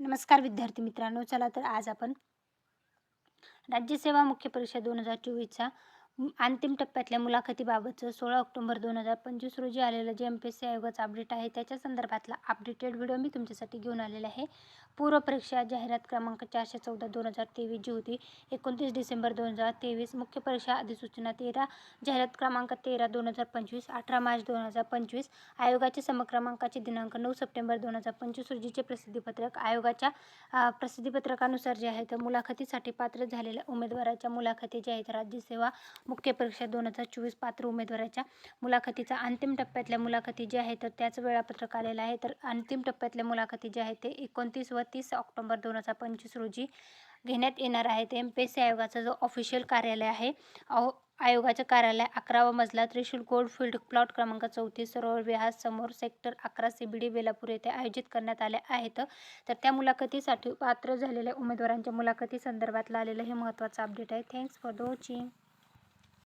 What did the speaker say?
नमस्कार विद्यार्थी मित्रांनो चला तर आज आपण राज्यसेवा मुख्य परीक्षा दोन हजार चोवीसचा अंतिम टप्प्यातल्या मुलाखतीबाबतचं सोळा ऑक्टोबर दोन हजार पंचवीस रोजी आलेलं जे एम पी एस सी आयोगाचं अपडेट आहे त्याच्या संदर्भातला अपडेटेड व्हिडिओ मी तुमच्यासाठी घेऊन आलेला आहे. पूर्व परीक्षा जाहिरात क्रमांक चारशे चौदा दोन हजार तेवीस जी होती एकोणतीस डिसेंबर दोन हजार तेवीस. मुख्य परीक्षा अधिसूचना तेरा जाहिरात क्रमांक तेरा दोन हजार पंचवीस अठरा मार्च दोन हजार पंचवीस. आयोगाचे समक्रमांकाचे दिनांक नऊ सप्टेंबर दोन हजार पंचवीस रोजीचे प्रसिद्धीपत्रक. आयोगाच्या प्रसिद्धीपत्रकानुसार जे आहे तर मुलाखतीसाठी पात्र झालेल्या उमेदवाराच्या मुलाखती जे आहेत राज्यसेवा मुख्य परीक्षा दोन हजार चोवीस पात्र उमेदवाराच्या मुलाखतीचा अंतिम टप्प्यातल्या मुलाखती ज्या आहेत तर त्याचं वेळापत्रक आलेलं आहे. तर अंतिम टप्प्यातल्या मुलाखती ज्या आहेत ते एकोणतीस व तीस ऑक्टोबर दोन हजार पंचवीस रोजी घेण्यात येणार आहे एम पी एस सी आयोगाचा जो ऑफिशियल कार्यालय आहे अहो आयोगाचं कार्यालय अकरावा मजला त्रिशूल गोल्ड फील्ड प्लॉट क्रमांक चौतीस सरोवर विहार समोर सेक्टर अकरा सी बी डी बेलापूर येथे आयोजित करण्यात आले आहेत. तर त्या मुलाखतीसाठी पात्र झालेल्या उमेदवारांच्या मुलाखती संदर्भातलं आलेलं हे महत्त्वाचं अपडेट आहे. Thanks for the watching